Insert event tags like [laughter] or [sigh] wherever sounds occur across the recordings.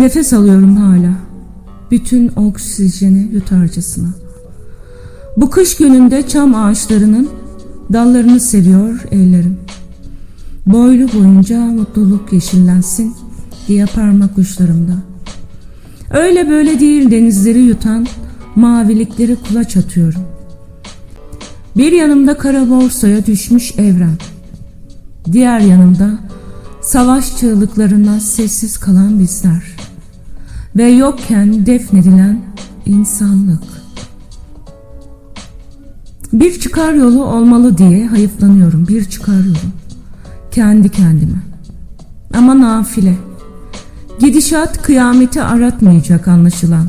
Nefes alıyorum hala. Bütün oksijeni yutarcasına. Bu kış gününde çam ağaçlarının dallarını seviyor ellerim. Boylu boyunca mutluluk yeşillensin diye parmak uçlarımda. Öyle böyle değil denizleri yutan mavilikleri kulaç atıyorum. Bir yanımda kara borsaya düşmüş evren. Diğer yanımda savaş çığlıklarına sessiz kalan bizler. Ve yokken defnedilen insanlık. Bir çıkar yolu olmalı diye hayıflanıyorum. Bir çıkar yolu. Kendi kendime. Ama nafile. Gidişat kıyameti aratmayacak anlaşılan.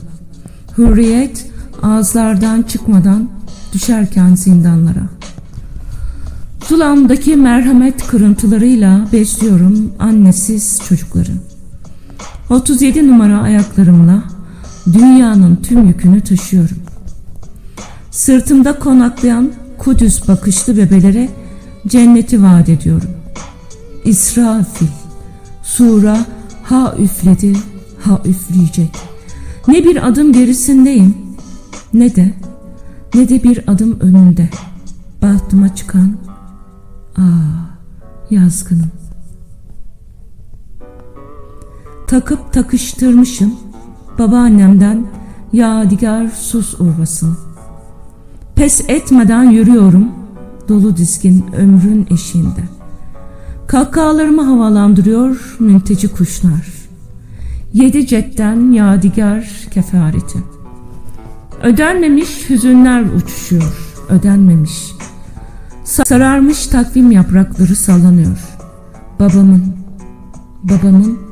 Hürriyet ağızlardan çıkmadan düşerken zindanlara. Zulamdaki merhamet kırıntılarıyla besliyorum annesiz çocukları. 37 numara ayaklarımla dünyanın tüm yükünü taşıyorum. Sırtımda konaklayan Kudüs bakışlı bebelere cenneti vaat ediyorum. İsrafil, sura ha üfledi, ha üfleyecek. Ne bir adım gerisindeyim, ne de, ne de bir adım önünde. Bahtıma çıkan, aa yazgınım. Takıp takıştırmışım babaannemden yadigar sus urvasını. Pes etmeden yürüyorum dolu dizgin ömrün eşiğinde. Kahkahalarımı havalandırıyor mülteci kuşlar. Yedi cetten yadigar kefareti. Ödenmemiş hüzünler uçuşuyor, ödenmemiş. Sararmış takvim yaprakları sallanıyor. Babamın, babamın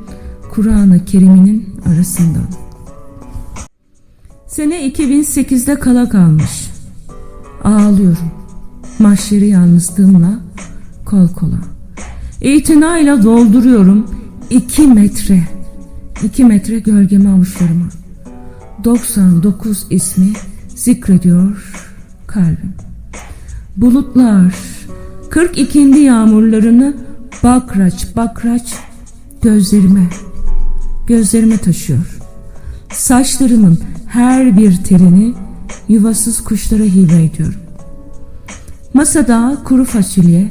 Kur'an-ı Kerim'inin arasından. Sene 2008'de kala kalmış. Ağlıyorum. Mahşeri yalnızlığımla kol kola. İtinayla dolduruyorum iki metre. iki metre gölgemi avuçlarıma. 99 ismi zikrediyor kalbim. Bulutlar 42. yağmurlarını bakraç bakraç gözlerime gözlerime taşıyor. Saçlarımın her bir telini yuvasız kuşlara hibe ediyorum. Masada kuru fasulye,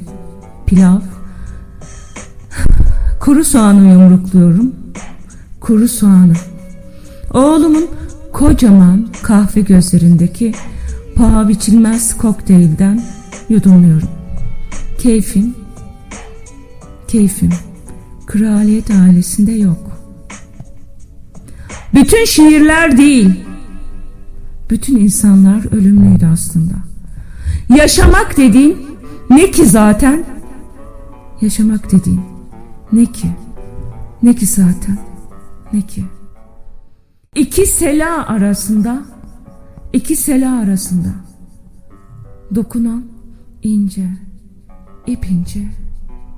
pilav, kuru soğanı yumrukluyorum. Kuru soğanı. Oğlumun kocaman kahve gözlerindeki paha biçilmez kokteylden yudumluyorum. Keyfim, keyfim kraliyet ailesinde yok. Bütün şiirler değil, bütün insanlar ölümlüydü aslında. Yaşamak dediğin ne ki zaten? Yaşamak dediğin ne ki? Ne ki zaten? Ne ki? İki sela arasında, iki sela arasında dokunan ince, ipince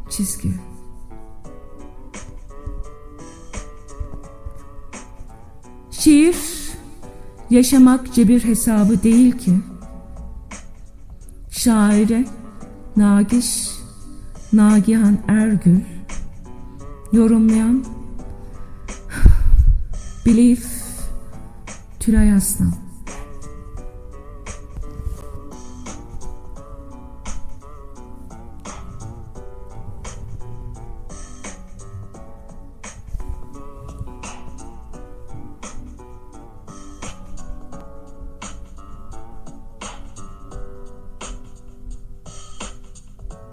çizgi. Şiir yaşamak cebir hesabı değil ki. Şaire Nagiş Nagihan Ergül yorumlayan [sighs] Bilif Tülay Aslan